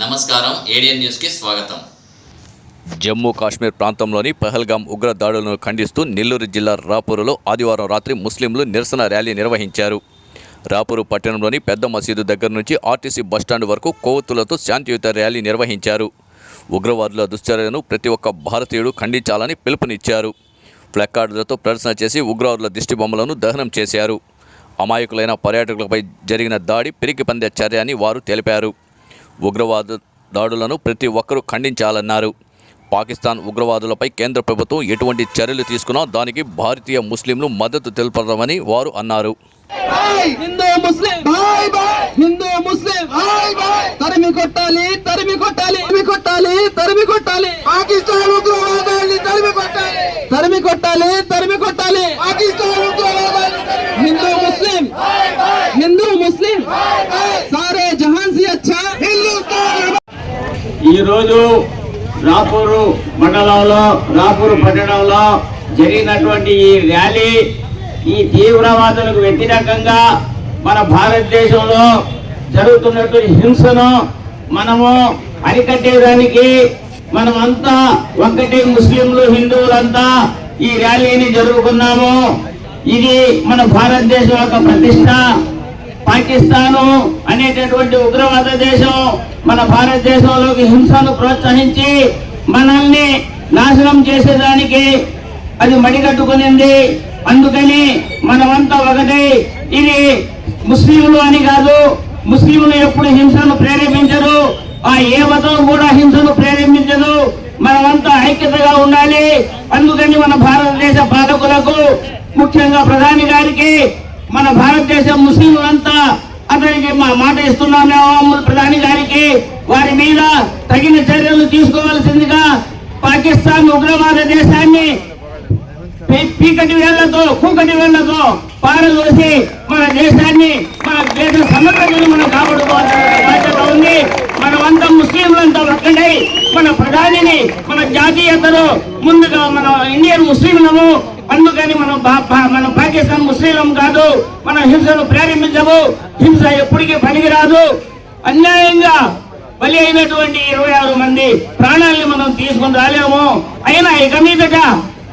నమస్కారం ఏడియన్ న్యూస్కి స్వాగతం. జమ్మూ కాశ్మీర్ ప్రాంతంలోని పహల్గాం ఉగ్ర దాడులను ఖండిస్తూ నెల్లూరు జిల్లా రాపూరులో ఆదివారం రాత్రి ముస్లింలు నిరసన ర్యాలీ నిర్వహించారు. రాపూరు పట్టణంలోని పెద్ద మసీదు దగ్గర నుంచి ఆర్టీసీ బస్టాండ్ వరకు కొవ్వొత్తులతో శాంతియుత ర్యాలీ నిర్వహించారు. ఉగ్రవాదుల దుశ్చర్యను ప్రతి ఒక్క భారతీయుడు ఖండించాలని పిలుపునిచ్చారు. ప్లకార్డులతో ప్రదర్శన చేసి ఉగ్రవాదుల దిష్టి బొమ్మలను దహనం చేశారు. అమాయకులైన పర్యాటకులపై జరిగిన దాడి పిరికి పందే చర్య అని వారు తెలిపారు. ఉగ్రవాద దాడులను ప్రతి ఒక్కరూ ఖండించాలన్నారు. పాకిస్తాన్ ఉగ్రవాదులపై కేంద్ర ప్రభుత్వం ఎటువంటి చర్యలు తీసుకున్నా దానికి భారతీయ ముస్లింలు మద్దతు తెలుపడమని వారు అన్నారు. తరిమి కొట్టాలి తరిమి కొట్టాలి తరిమి కొట్టాలి తరిమి కొట్టాలి పాకిస్తాన్ ఉగ్రవాదాన్ని తరిమి కొట్టాలి తరిమి కొట్టాలి తరిమి కొట్టాలి పాకిస్తాన్ ఉగ్రవాదాన్ని హిందూ ముస్లిం హిందూ ముస్లిం సారే జహాన్ సి అచ్చా హిందుస్థాన్ ఈరోజు రాపూరు మండలంలో రాపూరు పట్టణంలో జరిగినటువంటి ఈ ర్యాలీ ఈ తీవ్రవాదులకు వ్యతిరేకంగా మన భారతదేశంలో జరుగుతున్నటువంటి హింసను మనము అరికట్టేదానికి మనమంతా ఒక్కటే ముస్లింలు హిందువులంతా ఈ ర్యాలీని జరుపుకున్నాము. ఇది మన భారతదేశం యొక్క ప్రతిష్ట. పాకిస్తాను అనేటటువంటి ఉగ్రవాద దేశం మన భారతదేశంలోకి హింసను ప్రోత్సహించి మనల్ని నాశనం చేసేదానికి అది మడిగట్టుకునింది అందుకని మనమంతా ఒకటి. ఇది ముస్లింలు అని కాదు ముస్లింలు ఎప్పుడు హింసను ప్రేరేపించరు. ఆ ఏ మతం కూడా హింసను ప్రేరేపించదు. మనమంతా ఐక్యతగా ఉండాలి. అందుకని మన భారతదేశ పాలకులకు ముఖ్యంగా ప్రధాని గారికి మన భారతదేశం ముస్లింలంతా అతనికి మా మాట ఇస్తున్నాము. ప్రధాని గారికి వారి మీద తగిన చర్యలు తీసుకోవాల్సిందిగా పాకిస్తాన్ ఉగ్రవాద దేశాన్ని పీకటి వేళ్ళతో కూకటి వేళ్ళతో పారదోసి మన దేశాన్ని మన దేశ సమగ్రతను మనం కాపాడుకోవాల్సిన బాధ్యత ఉంది. మనమంతా ముస్లింలంతా ఒక్కడై మన ప్రధానిని మన జాతీయతను ముందుగా మన ఇండియన్ ముస్లింలము అందుకని మనం మన ముస్లిం కాదు మన హింసను ప్రేరేపించము హింస ఎప్పటికీ పనికిరాదు. అన్యాయంగా బలి అయినటువంటి ఇరవై ఆరు మంది ప్రాణాలని మనం తీసుకుని రాలేము. అయినా ఇక మీదట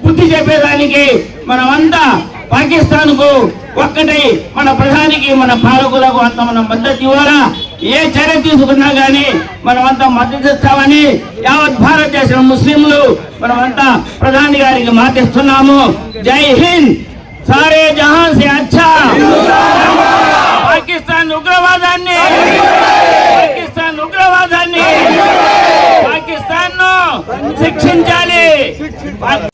బుద్ధి చెప్పేదానికి మనమంతా పాకిస్తాన్కు ఒక్కటై మన ప్రధానికి మన పాలకులకు అంత మనం మద్దతు ఇవ్వాలా? ఏ చర్య తీసుకున్నా గానీ మనమంతా మద్దతు ఇస్తామని యావత్ భారతదేశం ముస్లింలు మనమంతా ప్రధాని గారికి మాటిస్తున్నాము. జై హింద్! addicted.